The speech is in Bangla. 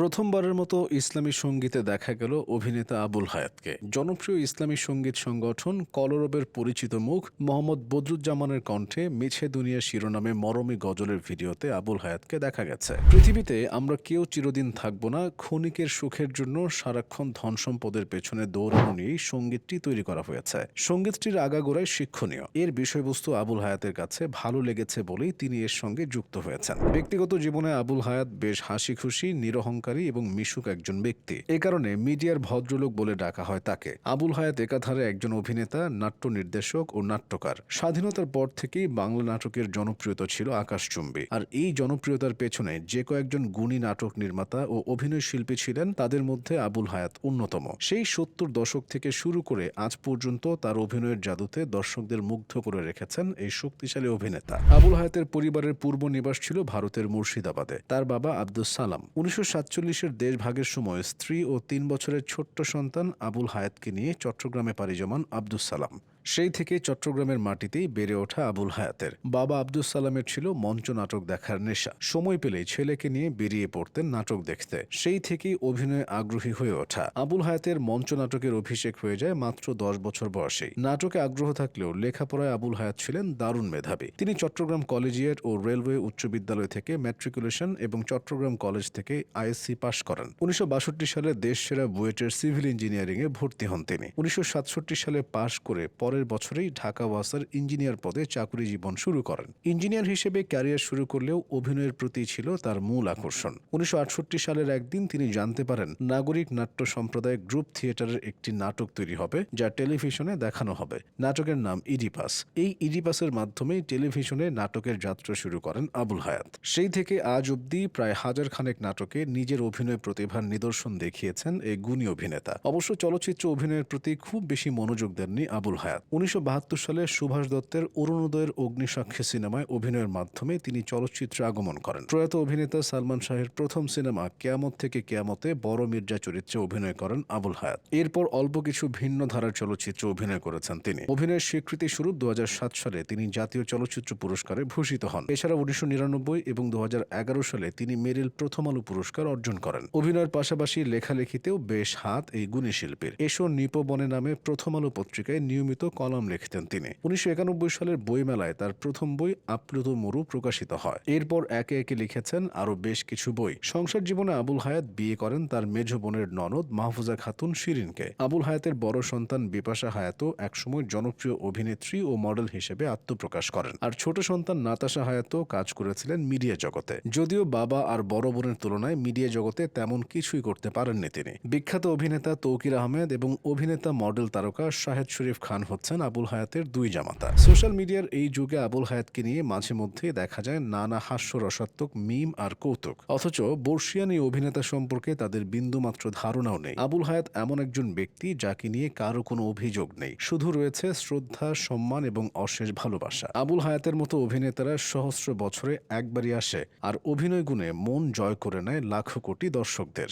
প্রথমবারের মতো ইসলামী সঙ্গীতে দেখা গেল অভিনেতা আবুল হায়াতকে। জনপ্রিয় ইসলামী সংগীত সংগঠন কলরবের পরিচিত মুখ মোহাম্মদ বদরুজ্জামানের কণ্ঠে মিছে দুনিয়া শিরোনামে মরমী গজলের ভিডিওতে আবুল হায়াতকে দেখা গেছে। পৃথিবীতে আমরা কেউ চিরদিন থাকব না, ক্ষণিকের সুখের জন্য সারাক্ষণ ধন সম্পদের পেছনে দৌড়ানো নিয়েই সঙ্গীতটি তৈরি করা হয়েছে। সঙ্গীতটির আগাগোড়ায় শিক্ষণীয়। এর বিষয়বস্তু আবুল হায়াতের কাছে ভালো লেগেছে বলেই তিনি এর সঙ্গে যুক্ত হয়েছেন। ব্যক্তিগত জীবনে আবুল হায়াত বেশ হাসি খুশি নিরহংকারী এবং মিশুক একজন ব্যক্তি। এ কারণে মিডিয়ার ভদ্রলোক বলে ডাকা হয় তাকে। আবুল হায়াত একাধারে একজন অভিনেতা, নাট্য নির্দেশক ও নাট্যকার। স্বাধীনতার পর থেকেই বাংলা নাটকের জনপ্রিয়তা ছিল আকাশচুম্বী। আর এই জনপ্রিয়তার পেছনে যে কয়েকজন গুণী নাটক নির্মাতা ও অভিনয় শিল্পী ছিলেন, তাদের মধ্যে আবুল হায়াত অন্যতম। সেই সত্তর দশক থেকে শুরু করে আজ পর্যন্ত তার অভিনয়ের জাদুতে দর্শকদের মুগ্ধ করে রেখেছেন এই শক্তিশালী অভিনেতা। আবুল হায়াতের পরিবারের পূর্ব নিবাস ছিল ভারতের মুর্শিদাবাদে। তার বাবা আব্দুল সালাম। উনিশশো সাতচল্লিশের দেশভাগের সময় স্ত্রী ও তিন বছরের ছোট্ট সন্তান আবুল হায়াতকে নিয়ে চট্টগ্রামে পাড়ি জমান আব্দুস সালাম। সেই থেকে চট্টগ্রামের মাটিতেই বেড়ে ওঠা আবুল হায়াতের। বাবা আব্দুল সালামের ছিল মঞ্চ নাটক দেখার নেশা। সময় পেলেই ছেলেকে নিয়ে বেরিয়ে পড়তেন নাটক দেখতে। সেই থেকেই অভিনয়ে আগ্রহী হয়ে ওঠা। আবুল হায়াতের মঞ্চ নাটকের অভিষেক হয়ে যায় মাত্র দশ বছর বয়সেই। নাটকে আগ্রহ থাকলেও লেখাপড়ায় আবুল হায়াত ছিলেন দারুণ মেধাবী। তিনি চট্টগ্রাম কলেজিয়েট ও রেলওয়ে উচ্চ বিদ্যালয় থেকে ম্যাট্রিকুলেশন এবং চট্টগ্রাম কলেজ থেকে আইএসসি পাশ করেন। উনিশশো বাষট্টি সালে দেশ সেরা বুয়েটের সিভিল ইঞ্জিনিয়ারিংয়ে ভর্তি হন তিনি। উনিশশো সাতষট্টি সালে পাশ করে পরের বছরেই ঢাকা ওয়াসার ইঞ্জিনিয়ার পদে চাকরি জীবন শুরু করেন। ইঞ্জিনিয়ার হিসেবে ক্যারিয়ার শুরু করলেও অভিনয়ের প্রতি ছিল তার মূল আকর্ষণ। উনিশশো আটষট্টি সালের একদিন তিনি জানতে পারেন, নাগরিক নাট্য সম্প্রদায় গ্রুপ থিয়েটারের একটি নাটক তৈরি হবে, যা টেলিভিশনে দেখানো হবে। নাটকের নাম ইডিপাস। এই ইডিপাসের মাধ্যমেই টেলিভিশনে নাটকের যাত্রা শুরু করেন আবুল হায়াত। সেই থেকে আজ অবধি প্রায় হাজার খানেক নাটকে নিজের অভিনয় প্রতিভার নিদর্শন দেখিয়েছেন এই গুণী অভিনেতা। অবশ্য চলচ্চিত্র অভিনয়ের প্রতি খুব বেশি মনোযোগ দেননি আবুল হায়াত। উনিশশো বাহাত্তর সালে সুভাষ দত্তের অরুণোদয়ের অগ্নিসাক্ষী সিনেমায় অভিনয়ের মাধ্যমে তিনি চলচ্চিত্রে আগমন করেন। প্রয়াত অভিনেতা সালমান শাহের প্রথম সিনেমা কেয়ামত থেকে কেয়ামতে বড় মির্জা চরিত্রে অভিনয় করেন আবুল হায়াত। এরপর অল্প কিছু ভিন্ন ধারার চলচ্চিত্রে অভিনয় করেছেন তিনি। অভিনয়ের স্বীকৃতি স্বরূপ দু হাজার সাত সালে তিনি জাতীয় চলচ্চিত্র পুরস্কারে ভূষিত হন। এছাড়া উনিশশো নিরানব্বই এবং দু হাজার এগারো সালে তিনি মেরিল প্রথম আলো পুরস্কার অর্জন করেন। অভিনয়ের পাশাপাশি লেখালেখিতেও বেশ হাত এই গুণী শিল্পীর। এসো নিপবনে নামে প্রথম আলো পত্রিকায় নিয়মিত কলাম লিখতেন তিনি। উনিশশো একানব্বই সালের বইমেলায় তার প্রথম বই আপ্লুত মরু প্রকাশিত হয়। এরপর একে একে লিখেছেন আরও বেশ কিছু বই। সংসার জীবনে আবুল হায়াত বিয়ে করেন তার মেজ বোনের ননদ মাহফুজা খাতুন শিরিনকে। আবুল হায়াতের বড় সন্তান বিপাশা হায়াতও একসময় জনপ্রিয় অভিনেত্রী ও মডেল হিসেবে আত্মপ্রকাশ করেন। আর ছোট সন্তান নাতাশা হায়াতও কাজ করেছিলেন মিডিয়া জগতে। যদিও বাবা আর বড় বোনের তুলনায় মিডিয়া জগতে তেমন কিছুই করতে পারেননি তিনি। বিখ্যাত অভিনেতা তৌকির আহমেদ এবং অভিনেতা মডেল তারকা শাহেদ শরীফ খান হচ্ছেন আবুল হায়াতের দুই জামাতা। সোশ্যাল মিডিয়ার এই যুগে আবুল হায়াতকে নিয়ে মাঝে মধ্যে দেখা যায় নানা হাস্য রসাত্মক মিম আর কৌতুক। অথচ বর্ষিয়ান এই অভিনেতা সম্পর্কে তাদের বিন্দুমাত্র ধারণাও নেই। আবুল হায়াত এমন একজন ব্যক্তি যাকে নিয়ে কারও কোনো অভিযোগ নেই। শুধু রয়েছে শ্রদ্ধা, সম্মান এবং অশেষ ভালোবাসা। আবুল হায়াতের মতো অভিনেতারা সহস্র বছরে একবারই আসে আর অভিনয় গুণে মন জয় করে নেয় লাখো কোটি দর্শকদের।